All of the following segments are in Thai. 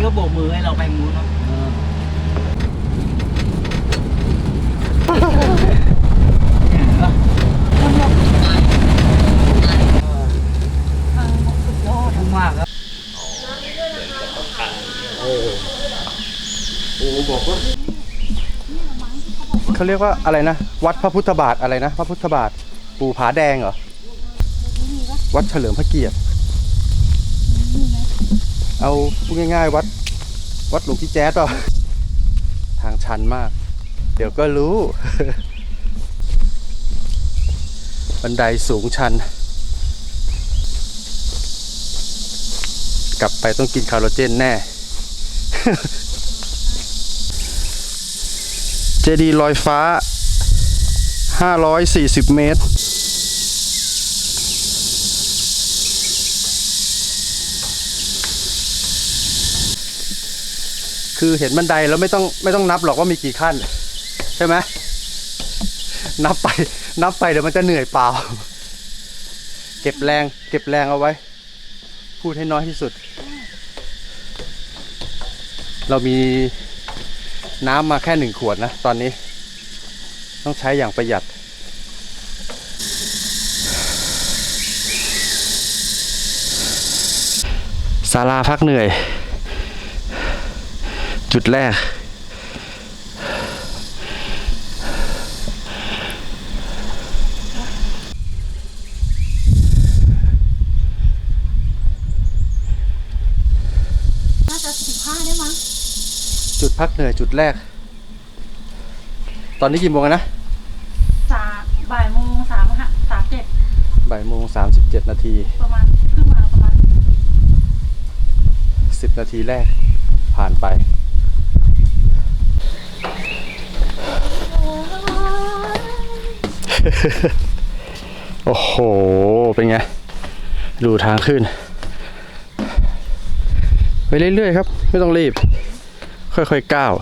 กี้ก็โบกมือให้เราไปมูนเนาะทุ่มมากครับเขาเรียกว่าอะไรนะ วัดพระพุทธบาทอะไรนะ พระพุทธบาท ปู่ผาแดงเหรอ วัดเฉลิมพระเกียรติ เอาพูดง่ายๆ วัด วัดหลวงพี่แจ๊ดเปล่าทางชันมาก เดี๋ยวก็รู้ บันไดสูงชัน กลับไปต้องกินคาร์โรเจนแน่ เจดีลอยฟ้า 540 เมตร คือเห็นบันไดแล้วไม่ต้องไม่ต้องนับหรอกว่ามีกี่ขั้น ใช่ไหมนับไป นับไปเดี๋ยวมันจะเหนื่อยเปล่า เก็บแรง เก็บแรงเอาไว้ พูดให้น้อยที่สุด เรามีน้ำมาแค่หนึ่งขวดนะ ตอนนี้ ต้องใช้อย่างประหยัด ศาลาพักเหนื่อย จุดแรก น่าจะสิบห้าได้มั้งจุดพักเหนื่อยจุดแรก ตอนนี้กี่โมงแล้วนะ สามบ่ายโมงสามห้าสามเจ็ดบ่ายโมงสามสิบเจ็ดนาทีประมาณขึ้นมาประมาณ สิบนาทีแรกผ่านไป โอ้โห เป็นไง ดูทางขึ้น ไปเรื่อยๆครับ ไม่ต้องรีบ ค่อยๆก้าว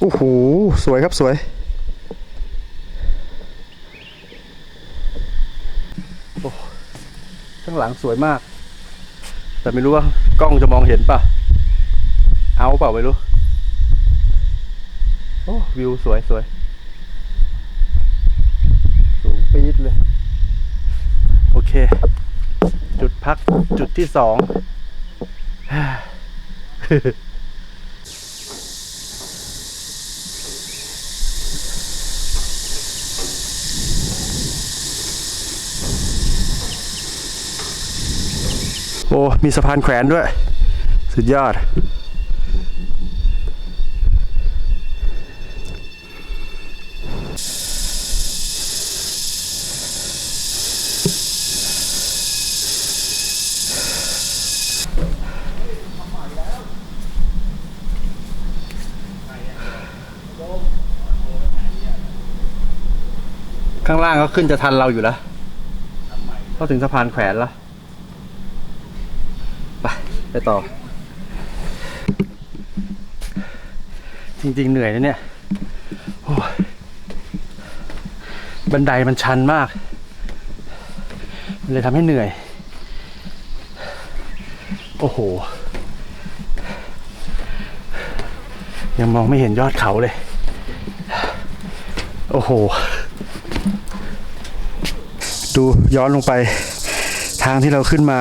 โอ้โห สวยครับสวย โอ้ข้างหลังสวยมาก แต่ไม่รู้ว่ากล้องจะมองเห็นป่ะ เอาเปล่าไม่รู้ โอ้วิวสวยสวยสูงปี๊ดเลย โอเค จุดพักจุดที่สองโอ้ มีสะพานแขวนด้วย สุดยอด ข้างล่างก็ขึ้นจะทันเราอยู่แล้วก็ถึงสะพานแขวนแล้วไปไปต่อ จริงๆเหนื่อยนะเนี่ยโอ้ยบันไดมันชันมาก มันเลยทำให้เหนื่อย โอ้โห ยังมองไม่เห็นยอดเขาเลย โอ้โห ดูย้อนลงไป ทางที่เราขึ้นมา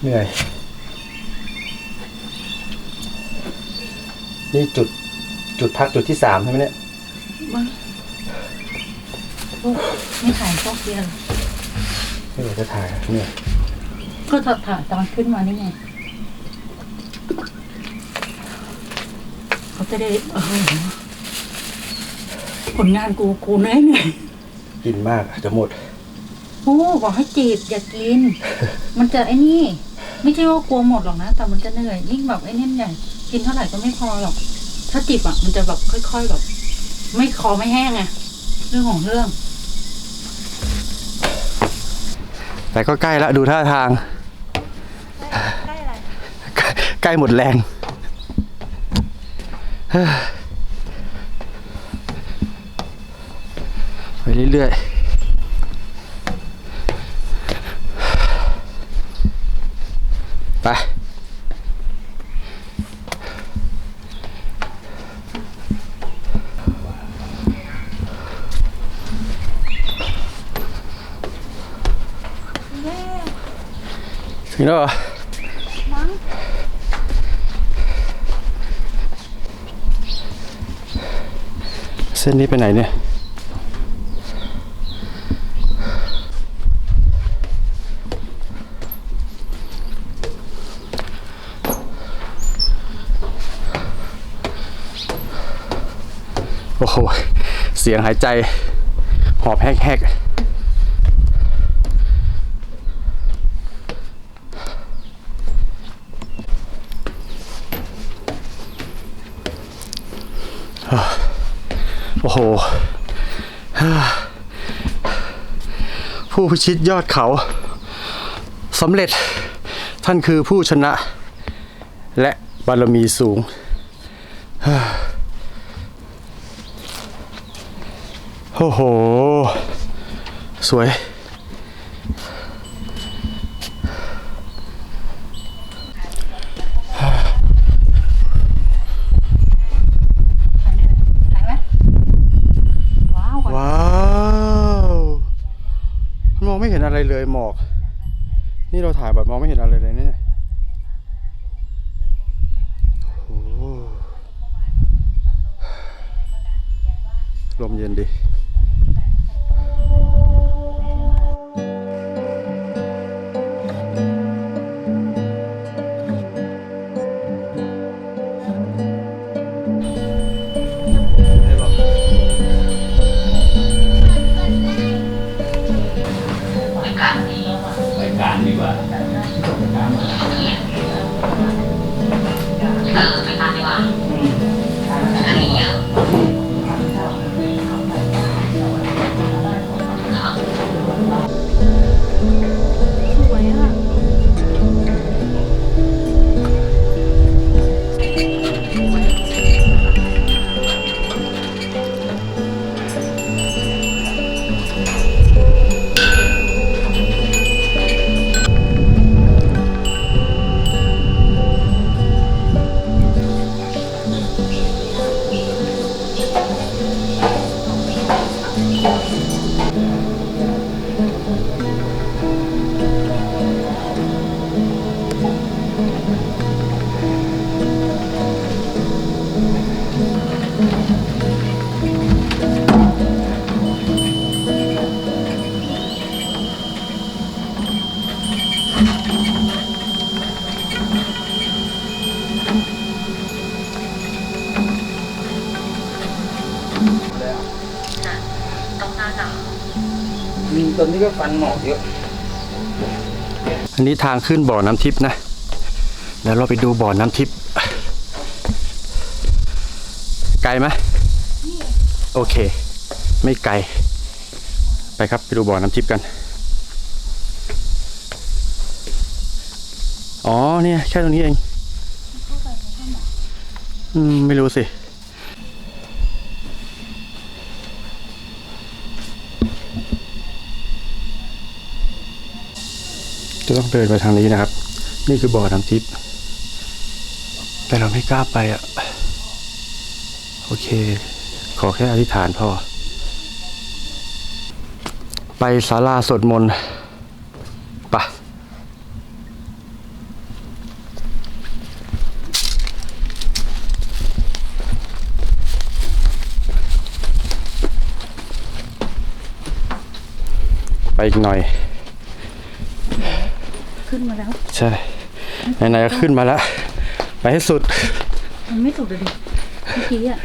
เหนื่อยนี่จุดจุดพักจุดที่สามใช่ไหมเนี่ยมั้งโอ้ไม่ถ่ายพวกเดียวไม่อยากจะถ่ายอะเนี่ยก็ถอดถ่ายตอนขึ้นมานี่ไงเขาจะได้เออ ผลงานกูกูเหนื่อยเหนื่อยกินมากอาจจะหมด โอ้บอกให้จีบอย่ากิน มันจะไอ้นี่ ไม่ใช่ว่ากลัวหมดหรอกนะ แต่มันจะเหนื่อยยิ่งแบบไอ้นี่ใหญ่กินเท่าไหร่ก็ไม่พอหรอก ถ้าจิบอะมันจะแบบค่อยๆแบบไม่คอไม่แห้งไงเรื่องของเรื่อง แต่ก็ใกล้ละดูท่าทาง ใกล้อะไรใกล้ใกล้หมดแรง เฮ้ยไปเรื่อยๆไปถึงแล้วเหรอเส้นนี้ไปไหนเนี่ย โอ้โห เสียงหายใจหอบแฮกๆโอ้โห ผู้พิชิตยอดเขาสำเร็จท่านคือผู้ชนะ และบารมีสูง โอ้โห สวย ถ่ายไหมว้าวก่อนว้าวมองไม่เห็นอะไรเลยหมอก นี่เราถ่ายแบบมองไม่เห็นอะไรเลยเนี่ยโอ้โหลมเย็นดี ตอนนี้ก็ฟันหมอกเยอะ อันนี้ทางขึ้นบ่อน้ำทิพย์นะ เดี๋ยวเราไปดูบ่อน้ำทิพย์ ไกลไหมโอเค ไม่ไกล ไปครับไปดูบ่อน้ำทิพย์กัน อ๋อเนี่ยแค่ตรงนี้เอง อืม ไม่รู้สิ จะต้องเดินไปทางนี้นะครับ นี่คือบ่อน้ำทิพย์แต่เราไม่กล้าไปอะ โอเค ขอแค่อธิษฐานพอ ไปศาลาสวดมนต์ปะไปอีกหน่อย ขึ้นมาแล้วใช่ไหนๆก็ขึ้นมาแล้วไปให้สุด มันไม่สุดเลยดิเมื่อกี้อะ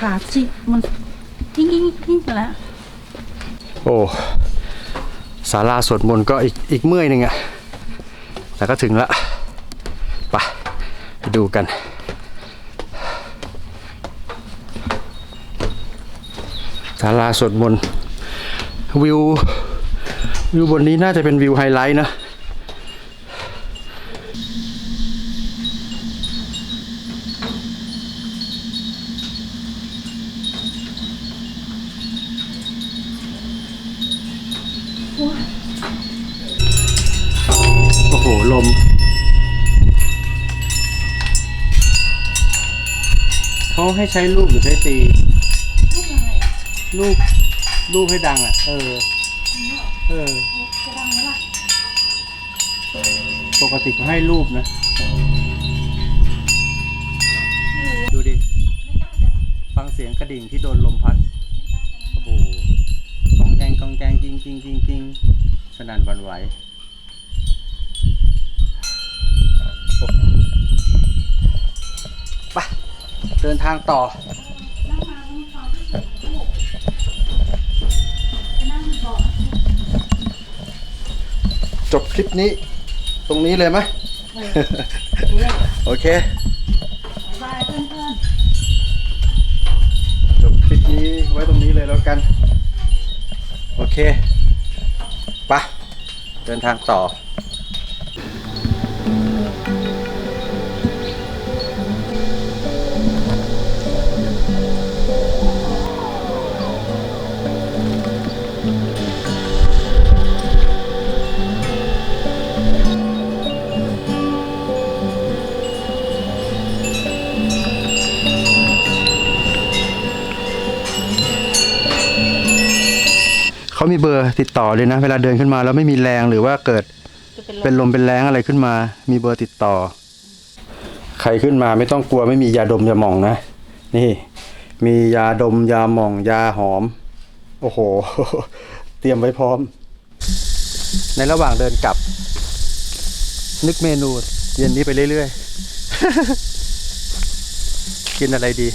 ขาจิมันทิ้งทิ้งทิ้งไปแล้วโอ้ศาลาสวดมนต์ก็อีกอีกเมื่อยหนึ่งอะแต่ก็ถึงละไปไปดูกันศาลาสวดมนต์วิววิวบนนี้น่าจะเป็นวิวไฮไลท์นะ โอ้โห ลม เขาให้ใช้ลูกหรือใช้ตี ลูกลูกให้ดังอะ เออเออปกติเขาให้รูปนะดูดิฟังเสียงกระดิ่งที่โดนลมพัดโอ้โหกองแกงกองแกงจริงจริงจริงจริงส นั่นหวันไหวไปเดินทางต่อ จบคลิปนี้ ตรงนี้เลยไหมโอเคบายเพื่อนจบคลิปนี้ไว้ตรงนี้เลยแล้วกัน โอเค เดินทางต่อ เขามีเบอร์ติดต่อเลยนะ เวลาเดินขึ้นมาแล้วไม่มีแรงหรือว่าเกิดๆจะเป็นเป็นลมเป็นแรงอะไรขึ้นมา มีเบอร์ติดต่อ ใครขึ้นมาไม่ต้องกลัวไม่มียาดมยาหม่องนะ นี่ มียาดมยาหม่อง ยาหอม โอ้โห เตรียมไว้พร้อม ในระหว่างเดินกลับ นึกเมนู เย็นนี้ไปเรื่อยๆ กินอะไรดี